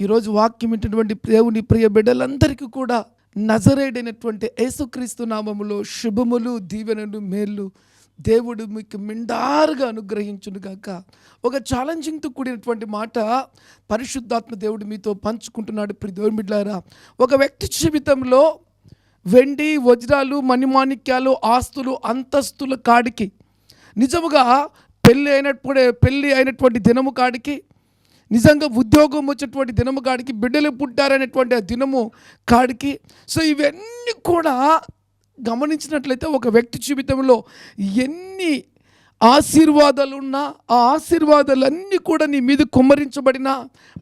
ఈరోజు వాక్యం వింటున్నటువంటి దేవుని ప్రియ బిడ్డలందరికీ కూడా నజరేడైనటువంటి యేసుక్రీస్తు నామములో శుభములు దీవెనలు మేళ్ళు దేవుడు మీకు మిండారుగా అనుగ్రహించును గాక. ఒక ఛాలెంజింగ్తో కూడినటువంటి మాట పరిశుద్ధాత్మ దేవుడు మీతో పంచుకుంటున్నాడు ప్రియ దేవుని బిడ్డారా ఒక వ్యక్తి జీవితంలో వెండి వజ్రాలు మణిమాణిక్యాలు ఆస్తులు అంతస్తుల కాడికి నిజముగా పెళ్ళి అయినప్పుడే పెళ్ళి అయినటువంటి దినము కాడికి నిజంగా ఉద్యోగం వచ్చేటువంటి దినము కాడికి బిడ్డలు పుట్టారనేటువంటి ఆ దినము కాడికి. సో ఇవన్నీ కూడా గమనించినట్లయితే ఒక వ్యక్తి జీవితంలో ఎన్ని ఆశీర్వాదాలున్నా ఆ ఆశీర్వాదాలన్నీ కూడా నీ మీద కుమ్మరించబడిన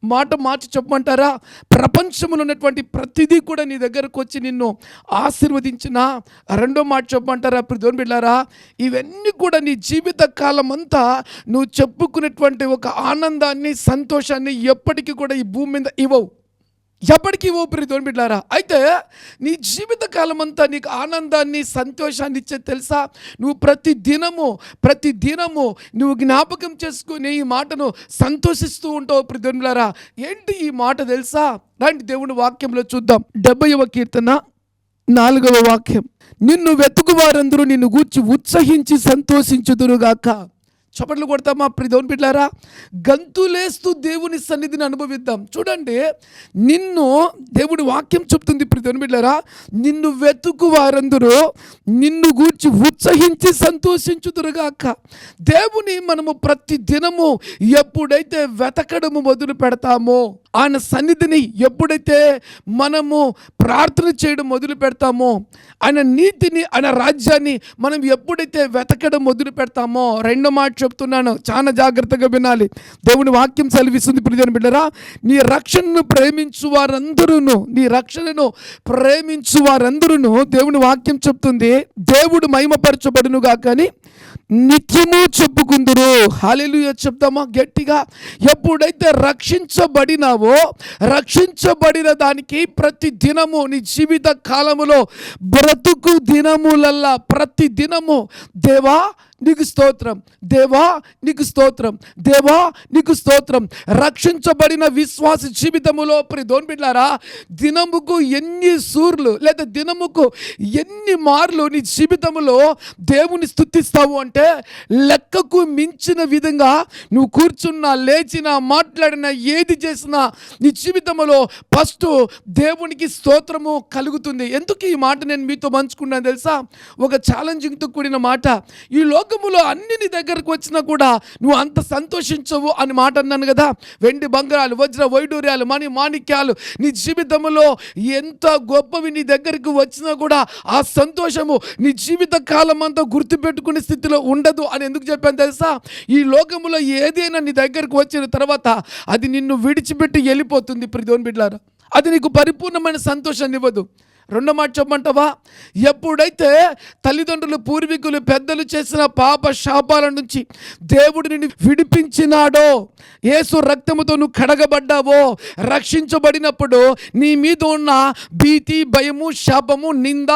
మాట మార్చి చెప్పమంటారా? ప్రపంచంలో ఉన్నటువంటి ప్రతిదీ కూడా నీ దగ్గరకు వచ్చి నిన్ను ఆశీర్వదించిన రెండో మాట చెప్పమంటారా ప్రతిని బిడ్డారా ఇవన్నీ కూడా నీ జీవిత కాలం అంతా నువ్వు చెప్పుకునేటువంటి ఒక ఆనందాన్ని సంతోషాన్ని ఎప్పటికీ కూడా ఈ భూమి మీద ఇవ్వవు. ఎప్పటికీ ఊపిరి తోడిబిడ్లారా అయితే నీ జీవితకాలం అంతా నీకు ఆనందాన్ని సంతోషాన్ని ఇచ్చేది తెలుసా? నువ్వు ప్రతి దినము ప్రతి దినము నువ్వు జ్ఞాపకం చేసుకుని ఈ మాటను సంతోషిస్తూ ఉంటావు ప్రతిలారా ఏంటి ఈ మాట తెలుసా? రండి దేవుని వాక్యంలో చూద్దాం. డెబ్బైవ కీర్తన నాలుగవ వాక్యం. నిన్ను వెతుకు వారందరూ నిన్ను గూర్చి ఉత్సహించి సంతోషించుదురుగాక. చప్పట్లు కొడతామా ప్రిదోన్ బిడ్డారా గంతులేస్తూ దేవుని సన్నిధిని అనుభవిద్దాం. చూడండి నిన్ను దేవుడి వాక్యం చెప్తుంది ప్రిదోన్ బిడ్డారా నిన్ను వెతుకు వారందరూ నిన్ను గూర్చి ఉత్సహించి సంతోషించుదురుగాక. దేవుని మనము ప్రతి దినము ఎప్పుడైతే వెతకడము మొదలు పెడతామో ఆయన సన్నిధిని ఎప్పుడైతే మనము ప్రార్థన చేయడం మొదలు పెడతామో ఆయన నీతిని ఆయన రాజ్యాన్ని మనం ఎప్పుడైతే వెతకడం మొదలు పెడతామో రెండో మాట చెప్తున్నాను. చాలా జాగ్రత్తగా వినాలి. దేవుని వాక్యం సెలవిస్తుంది ప్రియని బిడ్డరా. నీ రక్షణను ప్రేమించు వారందరూ నీ రక్షణను ప్రేమించు వారందరూ దేవుని వాక్యం చెప్తుంది. దేవుడు మహిమపరచబడునుగా కానీ నిత్యము చెప్పుకుందురు. హాలిలు చెప్తామా గట్టిగా. ఎప్పుడైతే రక్షించబడినావు రక్షించబడిన దానికి ప్రతి దినము నీ జీవిత కాలములో బ్రతుకు దినములల్లా ప్రతి దినము దేవా నీకు స్తోత్రం. దేవా నీకు స్తోత్రం. దేవా నీకు స్తోత్రం. రక్షించబడిన విశ్వాస జీవితములో ప్రి దోన్బిడ్లారా దినముకు ఎన్ని సూర్లు లేదా దినముకు ఎన్ని మార్లు నీ జీవితంలో దేవుని స్థుతిస్తావు అంటే లెక్కకు మించిన విధంగా నువ్వు కూర్చున్నా లేచినా మాట్లాడినా ఏది చేసినా నీ జీవితంలో ఫస్ట్ దేవునికి స్తోత్రము కలుగుతుంది. ఎందుకు ఈ మాట నేను మీతో పంచుకున్నాను తెలుసా? ఒక ఛాలెంజింగ్తో కూడిన మాట. ఈ లోకములో అన్ని నీ దగ్గరకు వచ్చినా కూడా నువ్వు అంత సంతోషించవు అని మాట అన్నాను కదా. వెండి బంగారాలు వజ్ర వైడూర్యాలు మణి మాణిక్యాలు నీ జీవితంలో ఎంత గొప్పవి నీ దగ్గరికి వచ్చినా కూడా ఆ సంతోషము నీ జీవిత కాలం అంతా గుర్తుపెట్టుకునే స్థితిలో ఉండదు అని ఎందుకు చెప్పాను తెలుసా? ఈ లోకములో ఏదైనా నీ దగ్గరకు వచ్చిన తర్వాత అది నిన్ను విడిచిపెట్టి వెళ్ళిపోతుంది ప్రిదోన్ బిడ్లారా అది నీకు పరిపూర్ణమైన సంతోషాన్ని ఇవ్వదు. రెండో మాట చెప్పమంటావా? ఎప్పుడైతే తల్లిదండ్రులు పూర్వీకులు పెద్దలు చేసిన పాప శాపాల నుంచి దేవుడు నిన్ను విడిపించినాడో యేసు రక్తముతో నువ్వు కడగబడ్డావో రక్షించబడినప్పుడు నీ మీద ఉన్న భీతి భయము శాపము నింద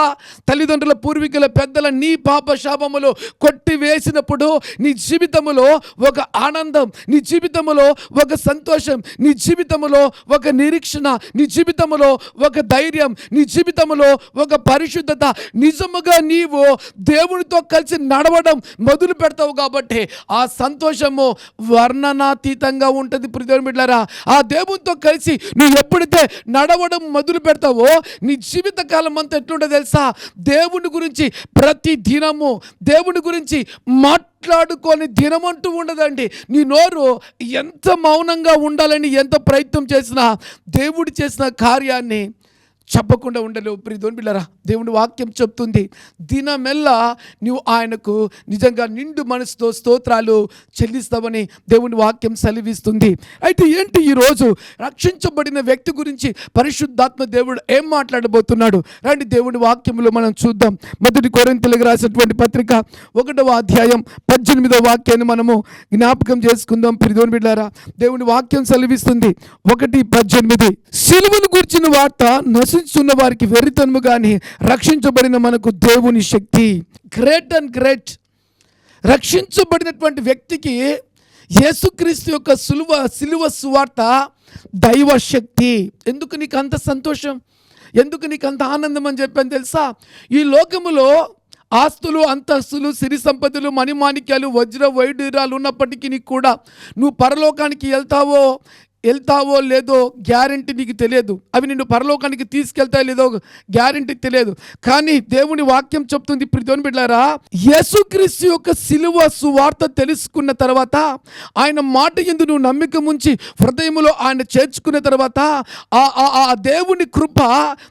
తల్లిదండ్రుల పూర్వీకుల పెద్దల నీ పాప శాపములు కొట్టి వేసినప్పుడు నీ జీవితములో ఒక ఆనందం నీ జీవితములో ఒక సంతోషం నీ జీవితములో ఒక నిరీక్షణ నీ జీవితములో ఒక ధైర్యం నీ జీవితంలో ఒక పరిశుద్ధత నిజముగా నీవు దేవునితో కలిసి నడవడం మొదలు పెడతావు కాబట్టి ఆ సంతోషము వర్ణనాతీతంగా ఉంటుంది. ప్రియ బిడ్డారా ఆ దేవునితో కలిసి నువ్వు ఎప్పుడైతే నడవడం మొదలు పెడతావో నీ జీవితకాలం అంతా ఎట్లుంటుందో తెలుసా? దేవుని గురించి ప్రతి దినము దేవుని గురించి మాట్లాడుకొని దినమంటూ ఉండదండి. నీ నోరు ఎంత మౌనంగా ఉండాలని ఎంత ప్రయత్నం చేసినా దేవుడు చేసిన కార్యాన్ని చెప్పకుండా ఉండలేవు. ప్రియదోని బిళ్ళరా దేవుని వాక్యం చెప్తుంది. దినమెల్లా నువ్వు ఆయనకు నిజంగా నిండు మనసుతో స్తోత్రాలు చెల్లిస్తావని దేవుని వాక్యం సెలవిస్తుంది. అయితే ఏంటి ఈరోజు రక్షించబడిన వ్యక్తి గురించి పరిశుద్ధాత్మ దేవుడు ఏం మాట్లాడబోతున్నాడు? రండి దేవుని వాక్యంలో మనం చూద్దాం. మొదటి కొరింతలకు రాసినటువంటి పత్రిక ఒకటవ అధ్యాయం పద్దెనిమిదవ వాక్యాన్ని మనము జ్ఞాపకం చేసుకుందాం. ప్రియదోని బిళ్ళారా దేవుని వాక్యం సెలవిస్తుంది. ఒకటి పద్దెనిమిది. సిలువను గురించిన వార్త నశించున్న వారికి వెరితనము కానీ రక్షించబడిన మనకు దేవుని శక్తి. గ్రేట్ అండ్ గ్రేట్ రక్షించబడినటువంటి వ్యక్తికి యేసుక్రీస్తు యొక్క సులువ సిలువ సువార్త దైవ శక్తి. ఎందుకు నీకు అంత సంతోషం? ఎందుకు నీకు అంత ఆనందం అని చెప్పాను తెలుసా? ఈ లోకములో ఆస్తులు అంతస్తులు సిరి సంపదలు మణిమాణిక్యాలు వజ్ర వైడూరాలు ఉన్నప్పటికీ కూడా నువ్వు పరలోకానికి వెళ్తావో వెళ్తావో లేదో గ్యారంటీ నీకు తెలియదు. అవి నిన్ను పరలోకానికి తీసుకెళ్తాయో లేదో గ్యారంటీ తెలియదు. కానీ దేవుని వాక్యం చెప్తుంది ప్రిధోని బిడ్డారా యేసుక్రీస్తు యొక్క సిలువ సువార్త తెలుసుకున్న తర్వాత ఆయన మాట ఎందు నువ్వు నమ్మిక ఉంచి హృదయములో ఆయన చేర్చుకున్న తర్వాత ఆ ఆ- ఆ దేవుని కృప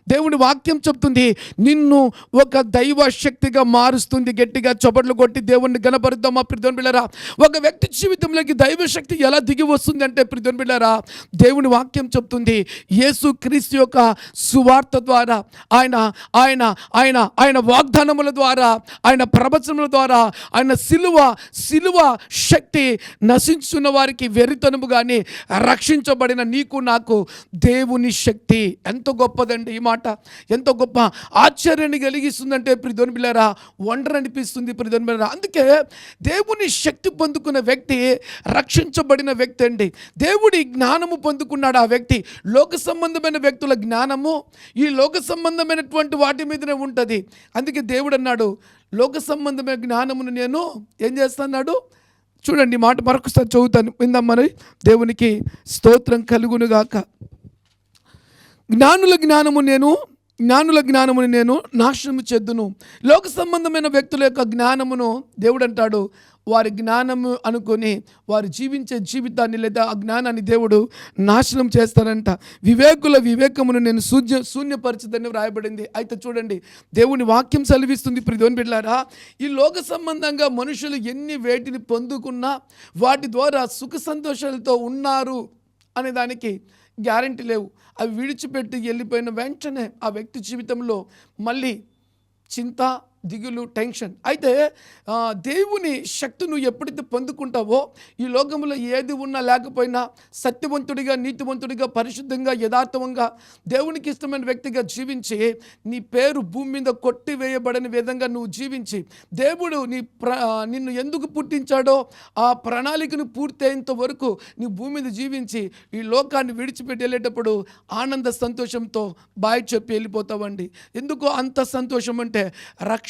దేవుని వాక్యం చెప్తుంది. నిన్ను ఒక దైవ శక్తిగా మారుస్తుంది గట్టిగా చొబట్లు కొట్టి దేవుణ్ణి గణపరుద్దామా? ప్రిధోని బిళ్ళరా ఒక వ్యక్తి జీవితంలోకి దైవ శక్తి ఎలా దిగి వస్తుంది అంటే ప్రిధోని బిళ్ళరా దేవుని వాక్యం చెప్తుంది యేసు క్రీస్తు యొక్క సువార్త ద్వారా ఆయన ఆయన ఆయన ఆయన వాగ్దానముల ద్వారా ఆయన ప్రవచనముల ద్వారా ఆయన సిలువ సిలువ శక్తి నశించున్న వారికి వెరితనము కానీ రక్షించబడిన నీకు నాకు దేవుని శక్తి ఎంత గొప్పదండి ఈ మాట. ఎంత గొప్ప ఆశ్చర్యాన్ని కలిగిస్తుందంటే ప్రిధోని బిళ్ళారా వండర్ అనిపిస్తుంది ప్రిధోని బిళ్ళారా. అందుకే దేవుని శక్తి పొందుకున్న వ్యక్తి రక్షించబడిన వ్యక్తి అండి. దేవుడి జ్ఞానం జ్ఞానము పొందుకున్నాడు ఆ వ్యక్తి. లోక సంబంధమైన వ్యక్తుల జ్ఞానము ఈ లోక సంబంధమైనటువంటి వాటి మీదనే ఉంటుంది. అందుకే దేవుడు అన్నాడు లోక సంబంధమైన జ్ఞానమును నేను ఏం చేస్తున్నాడు? చూడండి మాట మరొకసారి చదువుతాను విందాం మరి. దేవునికి స్తోత్రం కలుగునుగాక జ్ఞానుల జ్ఞానము నేను జ్ఞానుల జ్ఞానమును నేను నాశనము చెద్దును. లోక సంబంధమైన వ్యక్తుల యొక్క జ్ఞానమును దేవుడు అంటాడు వారి జ్ఞానము అనుకొని వారు జీవించే జీవితాన్ని లేదా ఆ జ్ఞానాన్ని దేవుడు నాశనం చేస్తానంట వివేకుల వివేకమును నేను శూన్య శూన్యపరచదని వ్రాయబడింది. అయితే చూడండి దేవుని వాక్యం సెలవిస్తుంది. ప్రిధోని బిడ్డారా ఈ లోక సంబంధంగా మనుషులు ఎన్ని వేటిని పొందుకున్నా వాటి ద్వారా సుఖ సంతోషాలతో ఉన్నారు అనే దానికి గ్యారంటీ లేవు. అవి విడిచిపెట్టి వెళ్ళిపోయిన వెంటనే ఆ వ్యక్తి జీవితంలో మళ్ళీ చింత దిగులు టెన్షన్. అయితే దేవుని శక్తి నువ్వు ఎప్పుడైతే పొందుకుంటావో ఈ లోకంలో ఏది ఉన్నా లేకపోయినా సత్యవంతుడిగా నీతివంతుడిగా పరిశుద్ధంగా యథార్థంగా దేవునికి ఇష్టమైన వ్యక్తిగా జీవించి నీ పేరు భూమి మీద కొట్టివేయబడని విధంగా నువ్వు జీవించి దేవుడు నీ ప్ర నిన్ను ఎందుకు పుట్టించాడో ఆ ప్రణాళికను పూర్తయినంత వరకు నీ భూమి మీద జీవించి ఈ లోకాన్ని విడిచిపెట్టి వెళ్ళేటప్పుడు ఆనంద సంతోషంతో బాయ్ చెప్పి వెళ్ళిపోతావండి. ఎందుకు అంత సంతోషం అంటే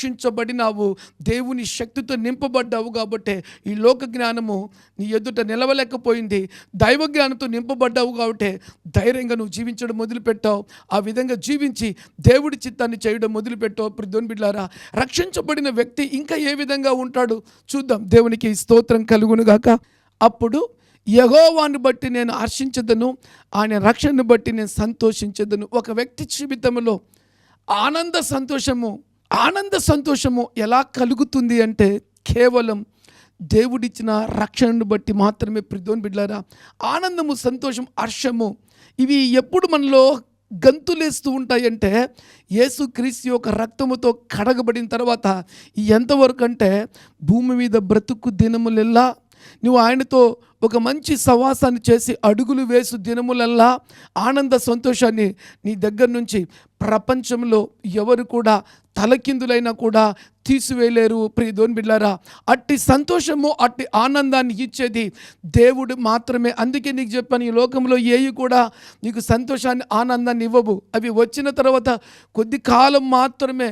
రక్షించబడినావు. దేవుని శక్తితో నింపబడ్డావు కాబట్టి ఈ లోక జ్ఞానము నీ ఎదుట నిలవలేకపోయింది. దైవ జ్ఞానంతో నింపబడ్డావు కాబట్టి ధైర్యంగా నువ్వు జీవించడం మొదలుపెట్టావు. ఆ విధంగా జీవించి దేవుడి చిత్తాన్ని చేయడం మొదలుపెట్టావు. ప్రదోని బిడ్డారా రక్షించబడిన వ్యక్తి ఇంకా ఏ విధంగా ఉంటాడు? చూద్దాం. దేవునికి స్తోత్రం కలుగునుగాక అప్పుడు యహోవాన్ని బట్టి నేను హర్షించదను ఆయన రక్షణను బట్టి నేను సంతోషించదను. ఒక వ్యక్తి జీవితంలో ఆనంద సంతోషము ఆనంద సంతోషము ఎలా కలుగుతుంది అంటే కేవలం దేవుడిచ్చిన రక్షణను బట్టి మాత్రమే ప్రిధోన్ బిడ్డారా ఆనందము సంతోషం హర్షము ఇవి ఎప్పుడు మనలో గంతులేస్తూ ఉంటాయంటే యేసు క్రీస్తు యొక్క రక్తముతో కడగబడిన తర్వాత ఎంతవరకు అంటే భూమి మీద బ్రతుకు దినములెల్లా నువ్వు ఆయనతో ఒక మంచి సవాసాన్ని చేసి అడుగులు వేసు దినములల్లా ఆనంద సంతోషాన్ని నీ దగ్గర నుంచి ప్రపంచంలో ఎవరు కూడా తలకిందులైనా కూడా తీసివేయలేరు. ప్రియదోన్ బిడ్లారా అట్టి సంతోషము అట్టి ఆనందాన్ని ఇచ్చేది దేవుడు మాత్రమే. అందుకే నీకు చెప్పాను ఈ లోకంలో ఏవి కూడా నీకు సంతోషాన్ని ఆనందాన్ని ఇవ్వవు. అవి వచ్చిన తర్వాత కొద్ది కాలం మాత్రమే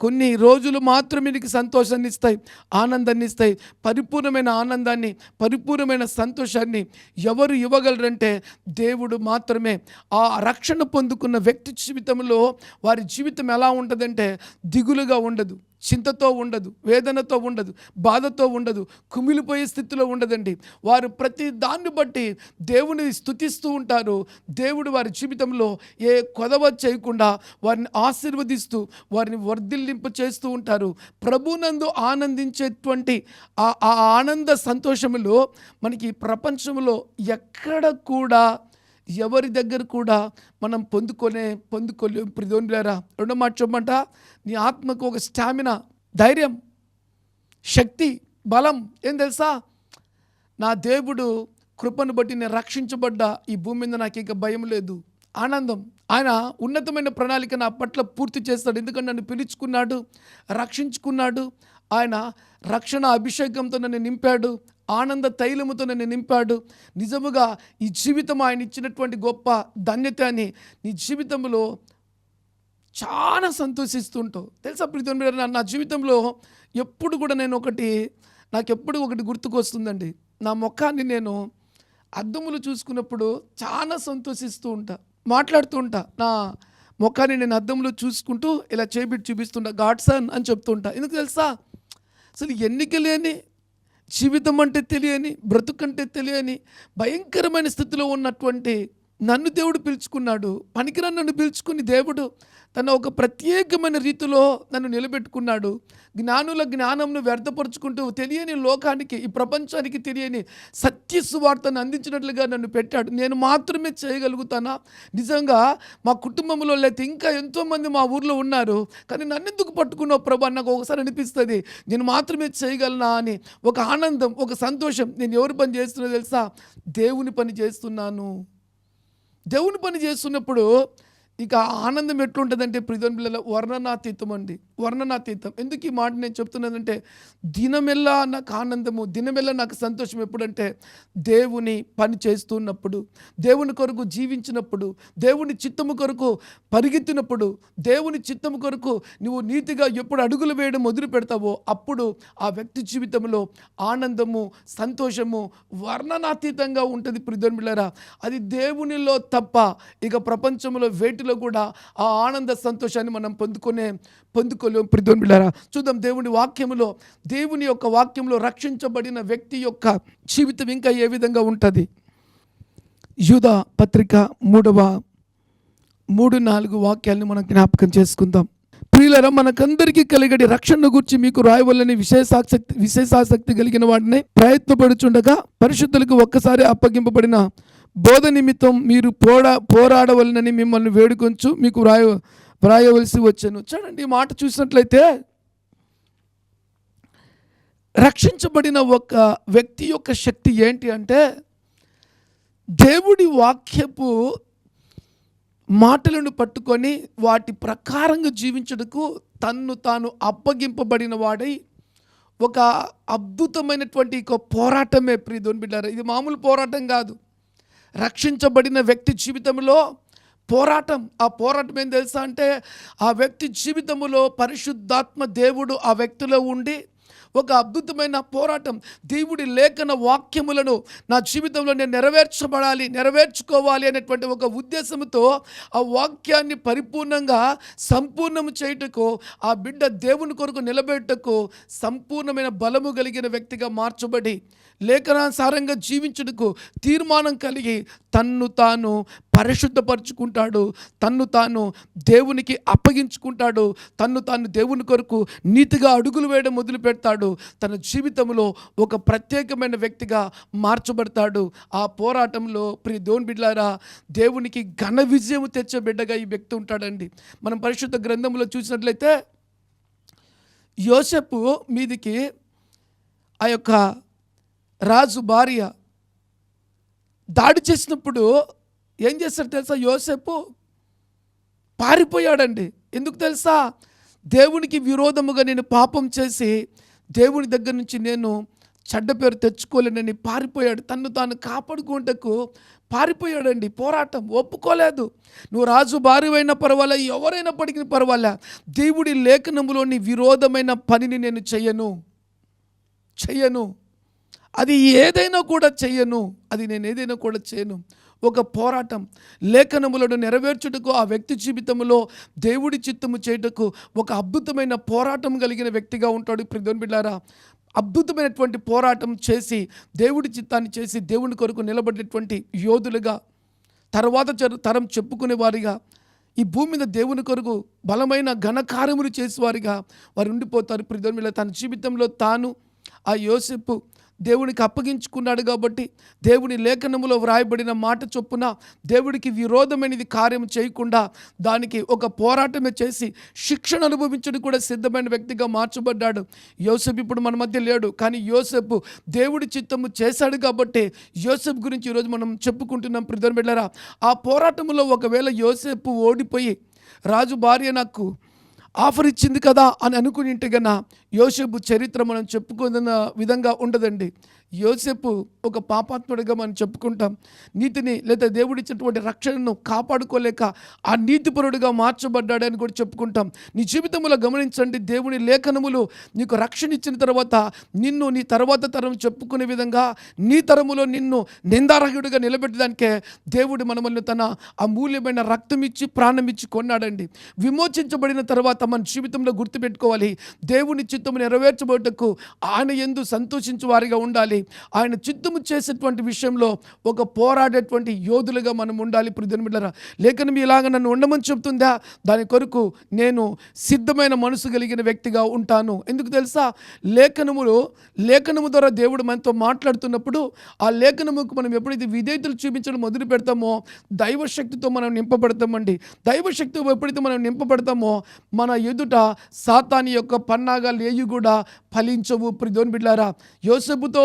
కొన్ని రోజులు మాత్రమే నీకు సంతోషాన్ని ఇస్తాయి ఆనందాన్ని ఇస్తాయి. పరిపూర్ణమైన ఆనందాన్ని పరిపూర్ణమైన సంతోషాన్ని ఎవరు ఇవ్వగలరంటే దేవుడు మాత్రమే. ఆ రక్షణ పొందుకున్న వ్యక్తి జీవితంలో వారి జీవితం ఎలా ఉంటుందంటే దిగులుగా ఉండదు. చింతతో ఉండదు వేదనతో ఉండదు బాధతో ఉండదు కుమిలిపోయే స్థితిలో ఉండదండి. వారు ప్రతి దాన్ని బట్టి దేవుని స్థుతిస్తూ ఉంటారు. దేవుడు వారి జీవితంలో ఏ కొదవ చేయకుండా వారిని ఆశీర్వదిస్తూ వారిని వర్ధిల్లింప చేస్తూ ఉంటారు. ప్రభునందు ఆనందించేటువంటి ఆ ఆ ఆనంద సంతోషములో మనకి ప్రపంచంలో ఎక్కడ కూడా ఎవరి దగ్గర కూడా మనం పొందుకొనే పొందుకోలేం ప్రిదోన్లారా రెండో మాట చెప్పమంట నీ ఆత్మకు ఒక స్టామినా ధైర్యం శక్తి బలం ఏం తెలుసా? నా దేవుడు కృపను బట్టి నేను రక్షించబడ్డా ఈ భూమి మీద నాకు ఇంకా భయం లేదు ఆనందం. ఆయన ఉన్నతమైన ప్రణాళిక నా పట్ల పూర్తి చేస్తాడు. ఎందుకంటే నన్ను పిలుచుకున్నాడు రక్షించుకున్నాడు. ఆయన రక్షణ అభిషేకంతో నన్ను నింపాడు. ఆనంద తైలముతో నన్ను నింపాడు. నిజముగా ఈ జీవితం ఆయన ఇచ్చినటువంటి గొప్ప ధన్యత అని నీ జీవితంలో చాలా సంతోషిస్తుంటావు. తెలుసా ప్రీతం నా- నా జీవితంలో ఎప్పుడు కూడా నేను ఒకటి నాకు ఎప్పుడు ఒకటి గుర్తుకొస్తుందండి. నా ముఖాన్ని నేను అద్దములు చూసుకున్నప్పుడు చాలా సంతోషిస్తూ ఉంటా మాట్లాడుతూ ఉంటా. నా ముఖాన్ని నేను అద్దంలో చూసుకుంటూ ఇలా చేపెట్టి చూపిస్తుంటా. గాడ్సన్ అని అని చెప్తుంటా ఎందుకు తెలుసా? అసలు ఎన్నిక లేని జీవితం అంటే తెలియని బ్రతుకంటే తెలియని భయంకరమైన స్థితిలో ఉన్నటువంటి నన్ను దేవుడు పిలుచుకున్నాడు. పనికిరాని నన్ను పిలుచుకుని దేవుడు తన ఒక ప్రత్యేకమైన రీతిలో నన్ను నిలబెట్టుకున్నాడు. జ్ఞానుల జ్ఞానంను వ్యర్థపరుచుకుంటూ తెలియని లోకానికి ఈ ప్రపంచానికి తెలియని సత్య సువార్తను అందించినట్లుగా నన్ను పెట్టాడు. నేను మాత్రమే చేయగలుగుతానా? నిజంగా మా కుటుంబంలో లేకపోతే ఇంకా ఎంతోమంది మా ఊర్లో ఉన్నారు. కానీ నన్ను ఎందుకు పట్టుకున్నావు ప్రభా? నాకు ఒకసారి అనిపిస్తుంది. నేను మాత్రమే చేయగలనా అని ఒక ఆనందం ఒక సంతోషం నేను ఎవరి పని చేస్తున్నా తెలుసా? దేవుని పని చేస్తున్నాను. దేవుని పని చేస్తున్నప్పుడు ఇక ఆనందం ఎట్లుంటుందంటే ప్రిధన్ పిల్లల వర్ణనాతీతం అండి వర్ణనాతీతం. ఎందుకు ఈ మాట నేను చెప్తున్నానంటే దినమెల్లా నాకు ఆనందము దినమెల్లా నాకు సంతోషం ఎప్పుడంటే దేవుని పని చేస్తున్నప్పుడు దేవుని కొరకు జీవించినప్పుడు దేవుని చిత్తము కొరకు పరిగెత్తినప్పుడు దేవుని చిత్తము కొరకు నువ్వు నీతిగా ఎప్పుడు అడుగులు వేయడం మొదలు పెడతావో అప్పుడు ఆ వ్యక్తి జీవితంలో ఆనందము సంతోషము వర్ణనాతీతంగా ఉంటుంది ప్రిధర్మిళ్ళరా అది దేవునిలో తప్ప ఇక ప్రపంచంలో వేటిలో కూడా ఆ ఆనంద సంతోషాన్ని మనం పొందుకునే పొందుకు పొందుకోలేము ప్రిధర్మిళ్ళరా చూద్దాం దేవుని వాక్యములో దేవుని యొక్క వాక్యంలో రక్షించబడిన వ్యక్తి యొక్క జీవితం ఇంకా ఏ విధంగా ఉంటుంది? యూదా పత్రిక మూడవ మూడు నాలుగు వాక్యాలను మనం జ్ఞాపకం చేసుకుందాం. ప్రియులరా మనకందరికీ కలిగడి రక్షణ గురించి మీకు రాయవల్లని విశేషాసక్తి విశేషాసక్తి కలిగిన వాడిని ప్రయత్నపడుచుండగా పరిశుద్ధులకు ఒక్కసారి అప్పగింపబడిన బోధ నిమిత్తం మీరు పోడా పోరాడవలనని మిమ్మల్ని వేడుకొంచు మీకు రాయ వ్రాయవలసి వచ్చాను. చూడండి ఈ మాట చూసినట్లయితే రక్షించబడిన ఒక వ్యక్తి యొక్క శక్తి ఏంటి అంటే దేవుడి వాక్యపు మాటలను పట్టుకొని వాటి ప్రకారంగా జీవించడకు తన్ను తాను అప్పగింపబడిన వాడై ఒక అద్భుతమైనటువంటి ఒక పోరాటమే ప్రియదోని బిడ్డారు. ఇది మామూలు పోరాటం కాదు. రక్షించబడిన వ్యక్తి జీవితంలో పోరాటం. ఆ పోరాటం ఏం తెలుసా అంటే ఆ వ్యక్తి జీవితంలో పరిశుద్ధాత్మ దేవుడు ఆ వ్యక్తిలో ఉండి ఒక అద్భుతమైన పోరాటం దేవుడి లేఖన వాక్యములను నా జీవితంలో నేను నెరవేర్చబడాలి నెరవేర్చుకోవాలి అనేటువంటి ఒక ఉద్దేశంతో ఆ వాక్యాన్ని పరిపూర్ణంగా సంపూర్ణము చేయుటకు ఆ బిడ్డ దేవుని కొరకు నిలబెట్టుటకు సంపూర్ణమైన బలము కలిగిన వ్యక్తిగా మార్చబడి లేఖనానుసారంగా జీవించుటకు తీర్మానం కలిగి తన్ను తాను పరిశుద్ధపరుచుకుంటాడు తన్ను తాను దేవునికి అప్పగించుకుంటాడు తన్ను తాను దేవుని కొరకు నీతిగా అడుగులు వేయడం మొదలు పెడతాడు తన జీవితంలో ఒక ప్రత్యేకమైన వ్యక్తిగా మార్చబడతాడు. ఆ పోరాటంలో ప్రియ దేవుని బిడ్డారా దేవునికి ఘన విజయం తెచ్చే బిడ్డగా ఈ వ్యక్తి ఉంటాడండి. మనం పరిశుద్ధ గ్రంథంలో చూసినట్లయితే యోసెపు మీదికి ఆ యొక్క రాజు భార్య దాడి చేసినప్పుడు ఏం చేస్తాడు తెలుసా? యోసేపు పారిపోయాడండి. ఎందుకు తెలుసా? దేవునికి విరోధముగా నేను పాపం చేసి దేవుని దగ్గర నుంచి నేను చెడ్డ పేరు తెచ్చుకోలేనని పారిపోయాడు. తన్ను తాను కాపాడుకుంటకు పారిపోయాడండి. పోరాటం ఒప్పుకోలేదు. నువ్వు రాజు భార్యవైనా పర్వాలే ఎవరైనప్పటికీ పర్వాలే. దేవుడి లేఖనములోని విరోధమైన పనిని నేను చెయ్యను చెయ్యను అది ఏదైనా కూడా చేయను. అది నేను ఏదైనా కూడా చేయను. ఒక పోరాటం లేఖనములను నెరవేర్చుటకు ఆ వ్యక్తి జీవితంలో దేవుడి చిత్తము చేయుటకు ఒక అద్భుతమైన పోరాటం కలిగిన వ్యక్తిగా ఉంటాడు. ప్రతిని బిడ్డారా అద్భుతమైనటువంటి పోరాటం చేసి దేవుడి చిత్తాన్ని చేసి దేవుని కొరకు నిలబడినటువంటి యోధులుగా తర్వాత తరం చెప్పుకునే వారిగా ఈ భూమి మీద దేవుని కొరకు బలమైన ఘనకార్యములు చేసేవారిగా వారు ఉండిపోతారు. ప్రతిని తన జీవితంలో తాను ఆ యోసెప్పు దేవునికి అప్పగించుకున్నాడు కాబట్టి దేవుని లేఖనములో వ్రాయబడిన మాట చొప్పున దేవుడికి విరోధమైనది కార్యం చేయకుండా దానికి ఒక పోరాటమే చేసి శిక్షణ అనుభవించడం కూడా సిద్ధమైన వ్యక్తిగా మార్చబడ్డాడు. యోసెఫ్ ఇప్పుడు మన మధ్య లేడు కానీ యోసెఫ్ దేవుడి చిత్తము చేశాడు కాబట్టి యోసెఫ్ గురించి ఈరోజు మనం చెప్పుకుంటున్నాం. ప్రిధర్ బిడ్డరా ఆ పోరాటంలో ఒకవేళ యోసెఫ్ ఓడిపోయి రాజు భార్య నాకు ఆఫర్ ఇచ్చింది కదా అని అనుకుని ఇంటి గన యోసేపు చరిత్ర మనం చెప్పుకున్న విధంగా ఉండదండి. యోసేపు ఒక పాపాత్ముడిగా మనం చెప్పుకుంటాం. నీతిని లేదా దేవుడిచ్చినటువంటి రక్షణను కాపాడుకోలేక ఆ నీతిపరుడుగా మార్చబడ్డాడని కూడా చెప్పుకుంటాం. నీ జీవితంలో గమనించండి దేవుని లేఖనములు నీకు రక్షణ ఇచ్చిన తర్వాత నిన్ను నీ తర్వాత తరం చెప్పుకునే విధంగా నీ తరములో నిన్ను నిందారహ్యుడిగా నిలబెట్టడానికే దేవుడు మనమల్ని తన అమూల్యమైన రక్తం ఇచ్చి ప్రాణం ఇచ్చి కొన్నాడండి. విమోచించబడిన తర్వాత మన జీవితంలో గుర్తుపెట్టుకోవాలి. దేవుని చిత్తము నెరవేర్చబోటకు ఆయన ఎందు సంతోషించు వారిగా ఉండాలి. ఆయన చిత్తము చేసేటువంటి విషయంలో ఒక పోరాడేటువంటి యోధులుగా మనం ఉండాలి. ప్రతినిమిడరా లేఖనం ఇలాగ నన్ను ఉండమని చెప్తుందా? దాని కొరకు నేను సిద్ధమైన మనసు కలిగిన వ్యక్తిగా ఉంటాను. ఎందుకు తెలుసా? లేఖనములు లేఖనము ద్వారా దేవుడు మనతో మాట్లాడుతున్నప్పుడు ఆ లేఖనముకు మనం ఎప్పుడైతే విధేయతలు చూపించడం మొదలు పెడతామో దైవశక్తితో మనం నింపబడతామండి. దైవశక్తి ఎప్పుడైతే మనం నింపబడతామో మన ఎదుట సాతాని యొక్క పన్నాగా లేయు కూడా ఫలించవు. ప్రిదోని బిడ్లారా యోసెపుతో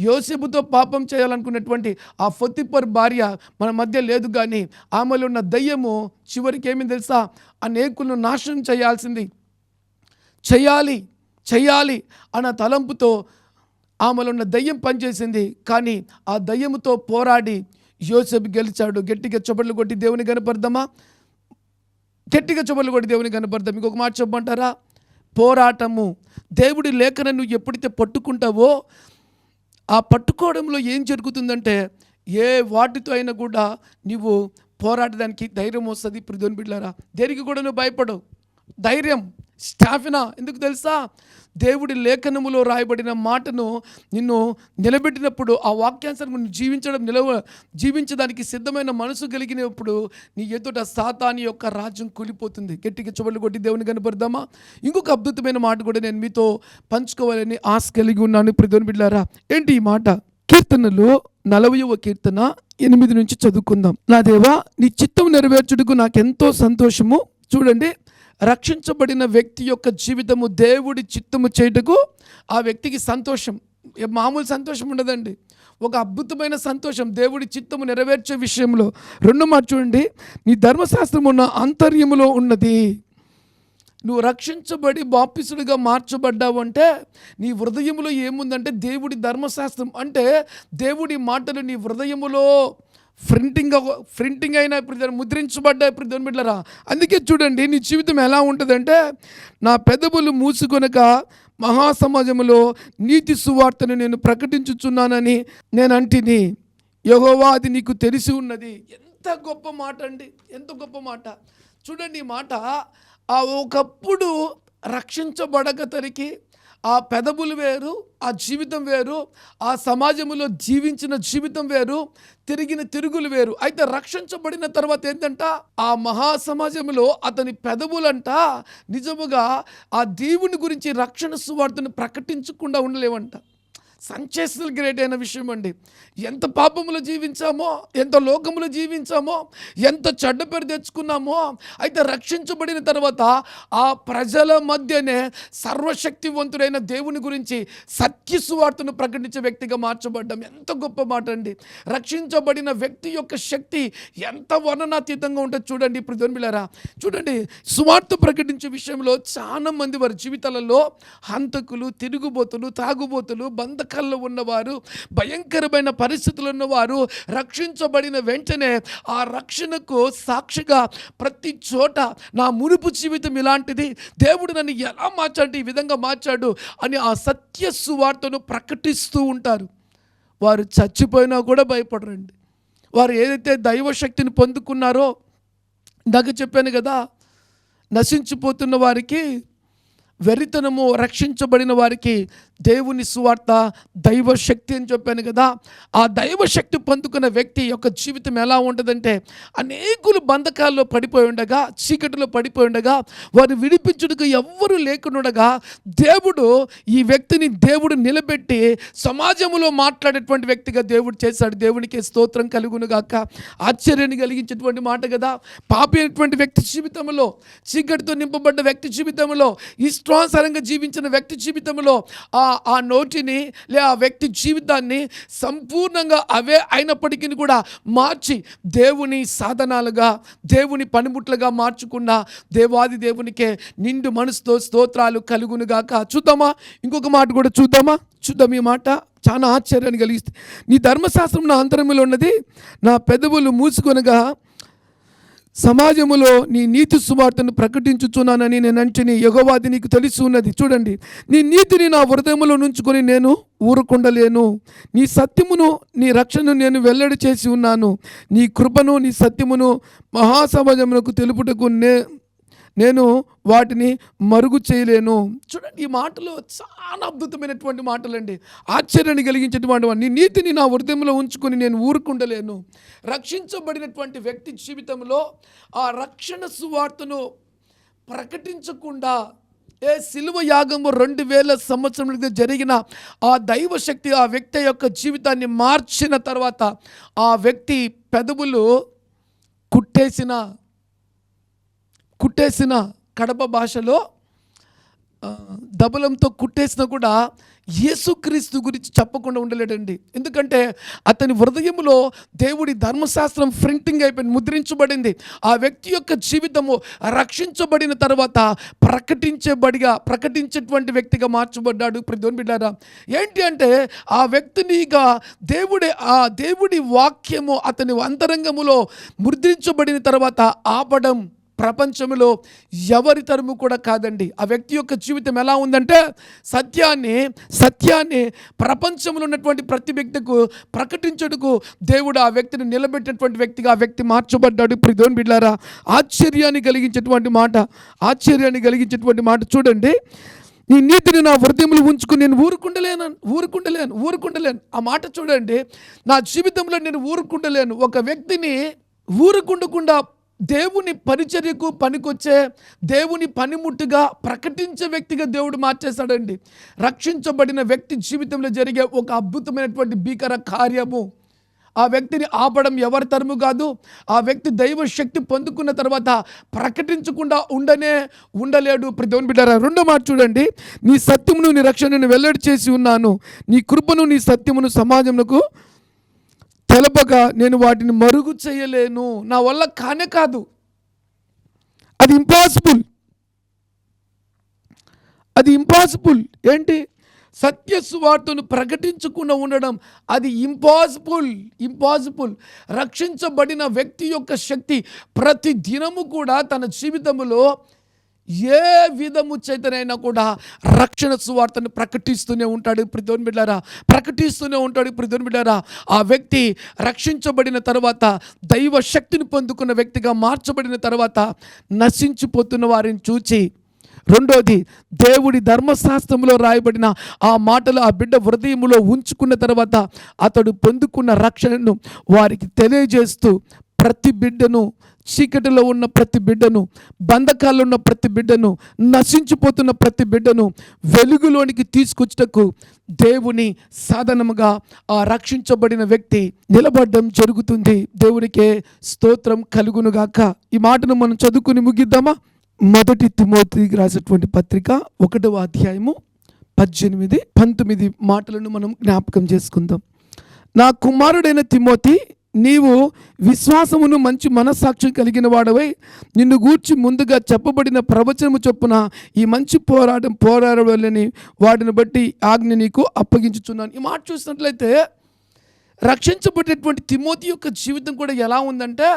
యోసెపుతో పాపం చేయాలనుకున్నటువంటి ఆ ఫొత్తిపర్ భార్య మన మధ్య లేదు కానీ ఆమెలో ఉన్న దయ్యము చివరికి ఏమి తెలుసా? అనేకులను నాశనం చేయాల్సింది. చేయాలి చేయాలి అన్న తలంపుతో ఆమెలో ఉన్న దయ్యం పనిచేసింది. కానీ ఆ దయ్యముతో పోరాడి యోసెఫ్ గెలిచాడు. గట్టిగా చొబళ్ళు కొట్టి దేవుని కనపడదామా? గట్టిగా చొబళ్ళు కొట్టి దేవుని కనపడదాం ఒక మాట చెప్పమంటారా? పోరాటము దేవుడి లేఖన నువ్వు ఎప్పుడైతే పట్టుకుంటావో ఆ పట్టుకోవడంలో ఏం జరుగుతుందంటే ఏ వాటితో అయినా కూడా నువ్వు పోరాడడానికి ధైర్యం వస్తుంది ప్రిధోని బిడ్డారా దేనికి కూడా నువ్వు భయపడవు. ధైర్యం స్టాఫినా ఎందుకు తెలుసా? దేవుడి లేఖనములో రాయబడిన మాటను నిన్ను నిలబెట్టినప్పుడు ఆ వాక్యానుసారం నువ్వు జీవించడం నిలవ జీవించడానికి సిద్ధమైన మనసు కలిగినప్పుడు నీ ఎదుట సాతాని యొక్క రాజ్యం కూలిపోతుంది. గట్టిగా చుబడులు కొట్టి దేవుని కనపడదామా ఇంకొక అద్భుతమైన మాట కూడా నేను మీతో పంచుకోవాలని ఆశ కలిగి ఉన్నాను. ప్రతిని బిడ్డారా ఏంటి ఈ మాట? కీర్తనలో నలభైవ కీర్తన ఎనిమిది నుంచి చదువుకుందాం. నా దేవా నీ చిత్తం నెరవేర్చుటకు నాకెంతో సంతోషము. చూడండి రక్షించబడిన వ్యక్తి యొక్క జీవితము దేవుడి చిత్తము చేయుటకు ఆ వ్యక్తికి సంతోషం. మామూలు సంతోషం ఉండదండి. ఒక అద్భుతమైన సంతోషం దేవుడి చిత్తము నెరవేర్చే విషయంలో. రెండు మాట చూడండి. నీ ధర్మశాస్త్రం ఉన్న అంతర్యములో ఉన్నది. నువ్వు రక్షించబడి బాప్తిసుడిగా మార్చబడ్డావు అంటే నీ హృదయములో ఏముందంటే దేవుడి ధర్మశాస్త్రం. అంటే దేవుడి మాటలు నీ హృదయములో ప్రింటింగ్ ప్రింటింగ్ అయిన ఇప్పుడు దాన్ని ముద్రించబడ్డా ఇప్పుడు దాని బిడ్డరా అందుకే చూడండి నీ జీవితం ఎలా ఉంటుందంటే నా పెదవులు మూసుకొనక మహాసమాజంలో నీతి సువార్తను నేను ప్రకటించుచున్నానని నేను అంటిని. యహోవా అది నీకు తెలిసి ఉన్నది. ఎంత గొప్ప మాట అండి ఎంత గొప్ప మాట. చూడండి ఈ మాట ఆ ఒకప్పుడు రక్షించబడక తరికి ఆ పెదవులు వేరు ఆ జీవితం వేరు ఆ సమాజంలో జీవించిన జీవితం వేరు తిరిగిన తిరుగులు వేరు. అయితే రక్షించబడిన తర్వాత ఏంటంట? ఆ మహా సమాజంలో అతని పెదవులంట నిజముగా ఆ దేవుని గురించి రక్షణ సువార్తను ప్రకటించకుండా ఉండలేవంట. సంచేసిన గ్రేట్ అయిన విషయం అండి. ఎంత పాపములు జీవించామో ఎంత లోకములు జీవించామో ఎంత చెడ్డ పేరు తెచ్చుకున్నామో అయితే రక్షించబడిన తర్వాత ఆ ప్రజల మధ్యనే సర్వశక్తివంతుడైన దేవుని గురించి సత్య సువార్తను ప్రకటించే వ్యక్తిగా మార్చబడ్డం. ఎంత గొప్ప మాట అండి. రక్షించబడిన వ్యక్తి యొక్క శక్తి ఎంత వర్ణనాతీతంగా ఉంటుంది చూడండి. ఇప్పుడు దొనిమిలారా చూడండి. సువార్త ప్రకటించే విషయంలో చాలా మంది వారి జీవితాలలో హంతకులు తిరుగుబోతులు తాగుబోతులు బంధకాల్లో ఉన్నవారు భయంకరమైన పరిస్థితులు ఉన్నవారు రక్షించబడిన వెంటనే ఆ రక్షణకు సాక్షిగా ప్రతి చోట నా మునుపు జీవితం ఇలాంటిది. దేవుడు నన్ను ఎలా మార్చాడు ఈ విధంగా మార్చాడు అని ఆ సత్య సువార్తను ప్రకటిస్తూ ఉంటారు. వారు చచ్చిపోయినా కూడా భయపడరండి. వారు ఏదైతే దైవశక్తిని పొందుకున్నారో ఇందాక చెప్పాను కదా నశించిపోతున్న వారికి వెరితనము రక్షించబడిన వారికి దేవుని సువార్త దైవశక్తి అని చెప్పాను కదా. ఆ దైవశక్తి పొందుకున్న వ్యక్తి యొక్క జీవితం ఎలా ఉంటుందంటే అనేకులు బంధకాల్లో పడిపోయి ఉండగా చీకటిలో పడిపోయి ఉండగా వారు విడిపించుటకు ఎవ్వరూ లేకుండగా దేవుడు ఈ వ్యక్తిని దేవుడు నిలబెట్టి సమాజంలో మాట్లాడేటువంటి వ్యక్తిగా దేవుడు చేశాడు. దేవునికి స్తోత్రం కలుగును గాక. ఆశ్చర్యాన్ని కలిగించేటువంటి మాట కదా. పాపి వ్యక్తి జీవితంలో చీకటితో నింపబడ్డ వ్యక్తి జీవితంలో ఇష్టానుసారంగా జీవించిన వ్యక్తి జీవితంలో ఆ ఆ నోటిని లే ఆ వ్యక్తి జీవితాన్ని సంపూర్ణంగా అవే అయినప్పటికీ కూడా మార్చి దేవుని సాధనాలుగా దేవుని పనిముట్లుగా మార్చుకున్న దేవాది దేవునికే నిండు మనసుతో స్తోత్రాలు కలుగునుగాక. చూద్దామా? ఇంకొక మాట కూడా చూద్దామా? చూద్దాం ఈ మాట. చాలా ఆశ్చర్యాన్ని కలిగిస్తుంది. నీ ధర్మశాస్త్రం నా అంతరంలో ఉన్నది. నా పెదవులు మూసుకొనగా సమాజములో నీ నీతి సువార్తను ప్రకటించుచున్నానని నేను అంటిని యగవాది నీకు తెలిసి ఉన్నది. చూడండి నీ నీతిని నా హృదయంలో నుంచుకొని నేను ఊరుకుండలేను. నీ సత్యమును నీ రక్షణను నేను వెల్లడి చేసి ఉన్నాను. నీ కృపను నీ సత్యమును మహాసమాజమునకు తెలుపుటకు నే నేను వాటిని మరుగు చేయలేను. చూడండి ఈ మాటలు చాలా అద్భుతమైనటువంటి మాటలండి. ఆశ్చర్యాన్ని కలిగించేటువంటి నీ నీతిని నా హృదయంలో ఉంచుకొని నేను ఊరుకుండలేను. రక్షించబడినటువంటి వ్యక్తి జీవితంలో ఆ రక్షణ సువార్తను ప్రకటించకుండా ఏ సిలువ యాగము రెండు వేల సంవత్సరములుగా జరిగిన ఆ దైవశక్తి ఆ వ్యక్తి యొక్క జీవితాన్ని మార్చిన తర్వాత ఆ వ్యక్తి పెదవులు కుట్టేసిన కుట్టేసిన కడప భాషలో దబలంతో కుట్టేసినా కూడా యేసుక్రీస్తు గురించి చెప్పకుండా ఉండలేడండి. ఎందుకంటే అతని హృదయంలో దేవుడి ధర్మశాస్త్రం ప్రింటింగ్ అయిపోయింది ముద్రించబడింది. ఆ వ్యక్తి యొక్క జీవితము రక్షించబడిన తర్వాత ప్రకటించబడిగా ప్రకటించేటువంటి వ్యక్తిగా మార్చబడ్డాడు. ప్రతిని బిడ్డారా ఏంటి అంటే ఆ వ్యక్తినిగా దేవుడి ఆ దేవుడి వాక్యము అతని అంతరంగములో ముద్రించబడిన తర్వాత ఆపడం ప్రపంచంలో ఎవరి తరము కూడా కాదండి. ఆ వ్యక్తి యొక్క జీవితం ఎలా ఉందంటే సత్యాన్ని సత్యాన్ని ప్రపంచంలో ఉన్నటువంటి ప్రతి వ్యక్తికు ప్రకటించుటకు దేవుడు ఆ వ్యక్తిని నిలబెట్టినటువంటి వ్యక్తిగా ఆ వ్యక్తి మార్చబడ్డాడు. ప్రిధోన్ బిడ్లారా ఆశ్చర్యాన్ని కలిగించేటువంటి మాట ఆశ్చర్యాన్ని కలిగించేటువంటి మాట చూడండి. నీ నీతిని నా హృదయంలో ఉంచుకుని నేను ఊరుకుండలేను ఊరుకుండలేను ఊరుకుండలేను ఆ మాట చూడండి. నా జీవితంలో నేను ఊరుకుండలేను ఒక వ్యక్తిని ఊరుకుండకుండా దేవుని పరిచర్యకు పనికొచ్చే దేవుని పనిముట్టుగా ప్రకటించే వ్యక్తిగా దేవుడు మార్చేశాడండి. రక్షించబడిన వ్యక్తి జీవితంలో జరిగే ఒక అద్భుతమైనటువంటి భీకర కార్యము. ఆ వ్యక్తిని ఆపడం ఎవరి తరము కాదు ఆ వ్యక్తి దైవ శక్తి పొందుకున్న తర్వాత ప్రకటించకుండా ఉండనే ఉండలేడు. ఇప్పుడు బిడ్డారా రెండో మాట చూడండి. నీ సత్యమును నీ రక్షణను వెల్లడి చేసి ఉన్నాను. నీ కృపను నీ సత్యమును సమాజమునకు తెలపగా నేను వాటిని మరుగు చేయలేను. నా వల్ల కానే కాదు. అది ఇంపాసిబుల్ అది ఇంపాసిబుల్ ఏంటి? సత్య సువార్తను ప్రకటించకుండా ఉండడం అది ఇంపాసిబుల్ ఇంపాసిబుల్ రక్షించబడిన వ్యక్తి యొక్క శక్తి ప్రతి దినము కూడా తన జీవితంలో ఏ విధము చేతనైనా కూడా రక్షణ సువార్తను ప్రకటిస్తూనే ఉంటాడు. ప్రతిని బిడ్డారా ప్రకటిస్తూనే ఉంటాడు ప్రతిని బిడ్డారా. ఆ వ్యక్తి రక్షించబడిన తర్వాత దైవ శక్తిని పొందుకున్న వ్యక్తిగా మార్చబడిన తర్వాత నశించిపోతున్న వారిని చూచి రెండోది దేవుడి ధర్మశాస్త్రంలో రాయబడిన ఆ మాటలు ఆ బిడ్డ హృదయంలో ఉంచుకున్న తర్వాత అతడు పొందుకున్న రక్షణను వారికి తెలియజేస్తూ ప్రతి బిడ్డను చీకటిలో ఉన్న ప్రతి బిడ్డను బంధకాల్లో ఉన్న ప్రతి బిడ్డను నశించిపోతున్న ప్రతి బిడ్డను వెలుగులోనికి తీసుకొచ్చుటకు దేవుని సాధనముగా ఆ రక్షించబడిన వ్యక్తి నిలబడడం జరుగుతుంది. దేవునికే స్తోత్రం కలుగునుగాక. ఈ మాటను మనం చదువుకుని ముగిద్దామా? మొదటి తిమోతికి రాసినటువంటి పత్రిక ఒకటవ అధ్యాయము పద్దెనిమిది పంతొమ్మిది మాటలను మనం జ్ఞాపకం చేసుకుందాం. నా కుమారుడైన తిమోతి నీవు విశ్వాసమును మంచి మనస్సాక్షి కలిగిన వాడవై నిన్ను గూర్చి ముందుగా చెప్పబడిన ప్రవచనము చొప్పున ఈ మంచి పోరాటం పోరాడవలని వాటిని బట్టి ఆజ్ఞ నీకు అప్పగించుచున్నాను. ఈ మాట చూసినట్లయితే రక్షించబడేటువంటి తిమోతి యొక్క జీవితం కూడా ఎలా ఉందంటే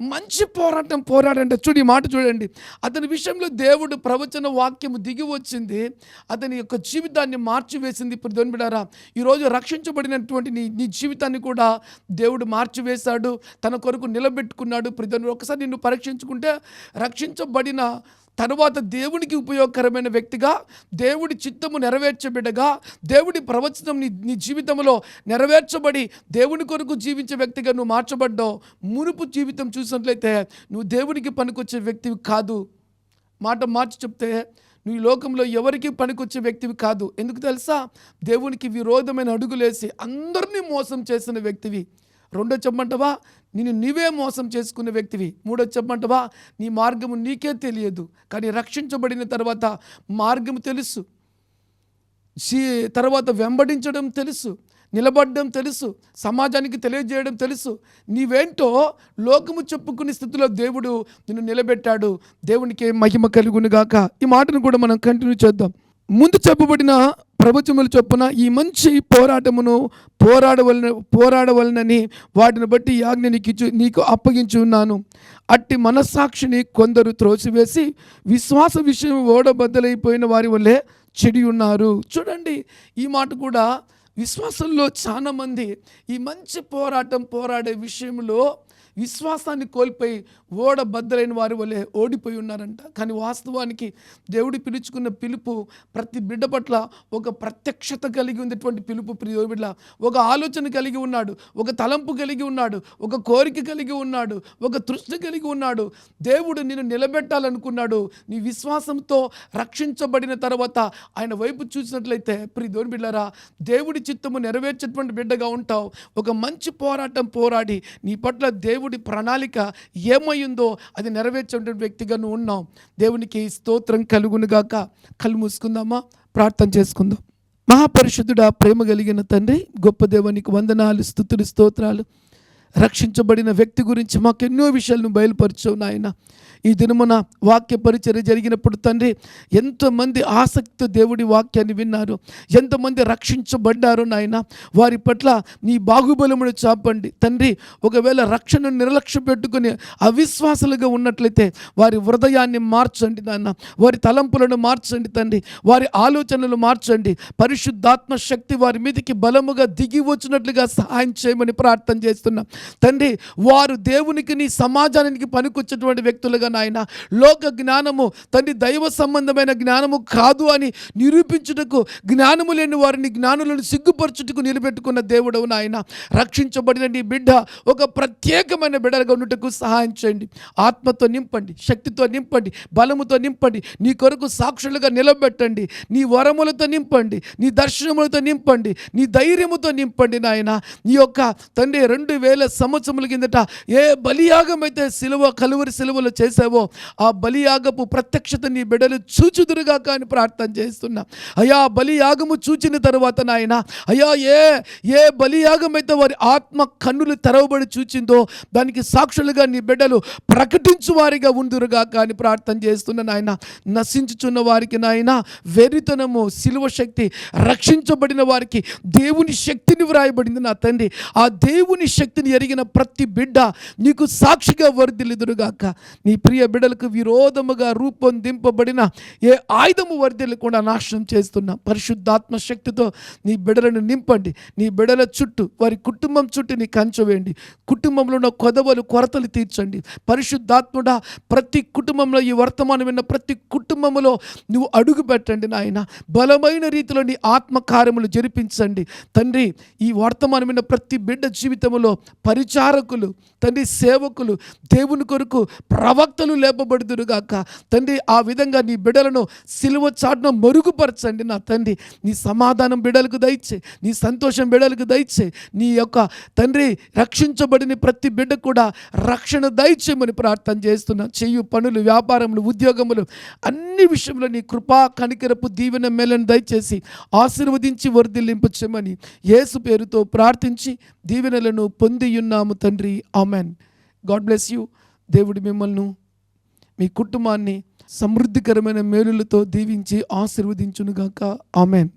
మంచి పోరాటం పోరాడంటే చూడు ఈ మాట చూడండి. అతని విషయంలో దేవుడు ప్రవచన వాక్యము దిగి వచ్చింది. అతని యొక్క జీవితాన్ని మార్చివేసింది. ఇప్పుడు దేవుని బిడారా ఈరోజు రక్షించబడినటువంటి నీ నీ జీవితాన్ని కూడా దేవుడు మార్చివేశాడు. తన కొరకు నిలబెట్టుకున్నాడు. ప్రతి ఒక్కసారి ఒకసారి నిన్ను పరీక్షించుకుంటే రక్షించబడిన తరువాత దేవునికి ఉపయోగకరమైన వ్యక్తిగా దేవుడి చిత్తము నెరవేర్చబిడ్డగా దేవుడి ప్రవచనం నీ నీ జీవితంలో నెరవేర్చబడి దేవుని కొరకు జీవించే వ్యక్తిగా నువ్వు మార్చబడ్డావు. మునుపు జీవితం చూసినట్లయితే నువ్వు దేవునికి పనికొచ్చే వ్యక్తివి కాదు. మాట మార్చి చెప్తే నువ్వు ఈ లోకంలో ఎవరికి పనికొచ్చే వ్యక్తివి కాదు. ఎందుకు తెలుసా? దేవునికి విరోధమైన అడుగులేసి అందరినీ మోసం చేసిన వ్యక్తివి. రెండో చెప్పమంటవా? నిన్ను నీవే మోసం చేసుకునే వ్యక్తివి. మూడో చెప్పమంటవా? నీ మార్గము నీకే తెలియదు. కానీ రక్షించబడిన తర్వాత మార్గము తెలుసు. తర్వాత వెంబడించడం తెలుసు. నిలబడడం తెలుసు. సమాజానికి తెలియజేయడం తెలుసు. నీవేంటో లోకము చెప్పుకునే స్థితిలో దేవుడు నిన్ను నిలబెట్టాడు. దేవునికి మహిమ కలుగునుగాక ఈ మాటను కూడా మనం కంటిన్యూ చేద్దాం. ముందు చెప్పబడిన ప్రభుత్వములు చొప్పున ఈ మంచి పోరాటమును పోరాడవలన పోరాడవలనని వాటిని బట్టి యాజ్ఞ నీకు నీకు అప్పగించి ఉన్నాను. అట్టి మనస్సాక్షిని కొందరు త్రోసివేసి విశ్వాస విషయం ఓడబద్దలైపోయిన వారి వల్లే చెడి ఉన్నారు. చూడండి ఈ మాట కూడా విశ్వాసంలో చాలామంది ఈ మంచి పోరాటం పోరాడే విషయంలో విశ్వాసాన్ని కోల్పోయి ఓడ బద్దలైన వారి వల్లే ఓడిపోయి ఉన్నారంట. కానీ వాస్తవానికి దేవుడు పిలుచుకున్న పిలుపు ప్రతి బిడ్డ పట్ల ఒక ప్రత్యక్షత కలిగి ఉన్నటువంటి పిలుపు బిడ్డ. ఒక ఆలోచన కలిగి ఉన్నాడు ఒక తలంపు కలిగి ఉన్నాడు ఒక కోరిక కలిగి ఉన్నాడు ఒక తృష్ణ కలిగి ఉన్నాడు. దేవుడు నిన్ను నిలబెట్టాలనుకున్నాడు. నీ విశ్వాసంతో రక్షించబడిన తర్వాత ఆయన వైపు చూసినట్లయితే ప్రి దేవుని బిడ్డరా దేవుడి చిత్తము నెరవేర్చేటువంటి బిడ్డగా ఉంటావు. ఒక మంచి పోరాటం పోరాడి నీ పట్ల దేవుడు ప్రణాళిక ఏమైందో అది నెరవేర్చే వ్యక్తిగా నువ్వు ఉన్నావు. దేవునికి స్తోత్రం కలుగునుగాక కళ్ళు మూసుకుందామా? ప్రార్థన చేసుకుందాం. మహాపరిశుద్ధుడా ప్రేమ కలిగిన తండ్రి గొప్ప దేవునికి వందనాలు స్థుతులు స్తోత్రాలు. రక్షించబడిన వ్యక్తి గురించి మాకు ఎన్నో విషయాలను బయలుపరిచావు నాయన. ఈ దినమున వాక్య పరిచర్య జరిగినప్పుడు తండ్రి ఎంతమంది ఆసక్తితో దేవుడి వాక్యాన్ని విన్నారు. ఎంతమంది రక్షించబడ్డారు నాయన. వారి పట్ల నీ బాహుబలమును చాపండి. తండ్రి ఒకవేళ రక్షణను నిర్లక్ష్య పెట్టుకుని అవిశ్వాసాలుగా ఉన్నట్లయితే వారి హృదయాన్ని మార్చండి నాన్న వారి తలంపులను మార్చండి తండ్రి. వారి ఆలోచనలు మార్చండి. పరిశుద్ధాత్మ శక్తి వారి మీదకి బలముగా దిగి వచ్చినట్లుగా సహాయం చేయమని ప్రార్థన చేస్తున్నాం. తండ్రి వారు దేవునికి నీ సమాజానికి పనికొచ్చేటువంటి వ్యక్తులుగా నాయన లోక జ్ఞానము తండ్రి దైవ సంబంధమైన జ్ఞానము కాదు అని నిరూపించుటకు జ్ఞానము లేని వారిని జ్ఞానులను సిగ్గుపరచుటకు నిలబెట్టుకున్న దేవుడవు నాయన. రక్షించబడిన నీ బిడ్డ ఒక ప్రత్యేకమైన బిడ్డలుగా ఉండుటకు సహాయం చేయండి. ఆత్మతో నింపండి శక్తితో నింపండి బలముతో నింపండి నీ కొరకు సాక్షులుగా నిలబెట్టండి. నీ వరములతో నింపండి నీ దర్శనములతో నింపండి నీ ధైర్యముతో నింపండి నాయన. నీ యొక్క తండ్రి రెండు వేల సంవత్సరముల కిందట ఏ బలియాగం అయితే సిలువ కలువరి సిలువలు చేసావో ఆ బలియాగపు ప్రత్యక్షత నీ బిడ్డలు చూచుదురుగా కానీ ప్రార్థన చేస్తున్నా. అయ్యా బలియాగము చూచిన తర్వాత నాయన అయ్యా ఏ ఏ బలియాగం అయితే వారి ఆత్మ కన్నులు తెరవబడి చూచిందో దానికి సాక్షులుగా నీ బిడ్డలు ప్రకటించు వారిగా ఉందురుగా కానీ ప్రార్థన చేస్తున్న నాయన. నశించుచున్న వారికి నాయన వెరితనము సిలువ శక్తి రక్షించబడిన వారికి దేవుని శక్తిని వ్రాయబడింది నా తండ్రి. ఆ దేవుని శక్తిని ఎరిగిన ప్రతి బిడ్డ నీకు సాక్షిగా వర్ధిల్లుదురుగాక. నీ ప్రియ బిడ్డలకు విరోధముగా రూపొందింపబడిన ఏ ఆయుధము వర్ధిల్లకుండా నాశనం చేస్తున్నా పరిశుద్ధాత్మ శక్తితో నీ బిడ్డలను నింపండి. నీ బిడ్డల చుట్టూ వారి కుటుంబం చుట్టూ నీ కంచవేయండి కుటుంబంలో ఉన్న కొదవలు కొరతలు తీర్చండి. పరిశుద్ధాత్ముడా ప్రతి కుటుంబంలో ఈ వర్తమానం విన్న ప్రతి కుటుంబంలో నువ్వు అడుగు పెట్టండి నాయన. బలమైన రీతిలో నీ ఆత్మకార్యములు జరిపించండి. తండ్రి ఈ వర్తమానం విన్న ప్రతి బిడ్డ జీవితంలో పరిచారకులు తండ్రి సేవకులు దేవుని కొరకు ప్రవక్తలు లేపబడుదురుగాక. తండ్రి ఆ విధంగా నీ బిడలను సిలువ చాటున మరుగుపరచండి నా తండ్రి. నీ సమాధానం బిడలకు దయచే నీ సంతోషం బిడలకు దయచే నీ యొక్క తండ్రి రక్షించబడిన ప్రతి బిడ్డ కూడా రక్షణ దయచేయమని ప్రార్థన చేస్తున్నా. చేయు పనులు వ్యాపారములు ఉద్యోగములు అన్ని విషయంలో నీ కృపా కనికరపు దీవెన మేలను దయచేసి ఆశీర్వదించి వర్ధిల్లింపచ్చమని యేసు పేరుతో ప్రార్థించి దీవెనలను పొంది ఉన్నాము తండ్రి. ఆమెన్. God bless you. దేవుడు మిమ్మల్ని మీ కుటుంబాన్ని సమృద్ధికరమైన మేలులతో దీవించి ఆశీర్వదించునుగాక. ఆమెన్.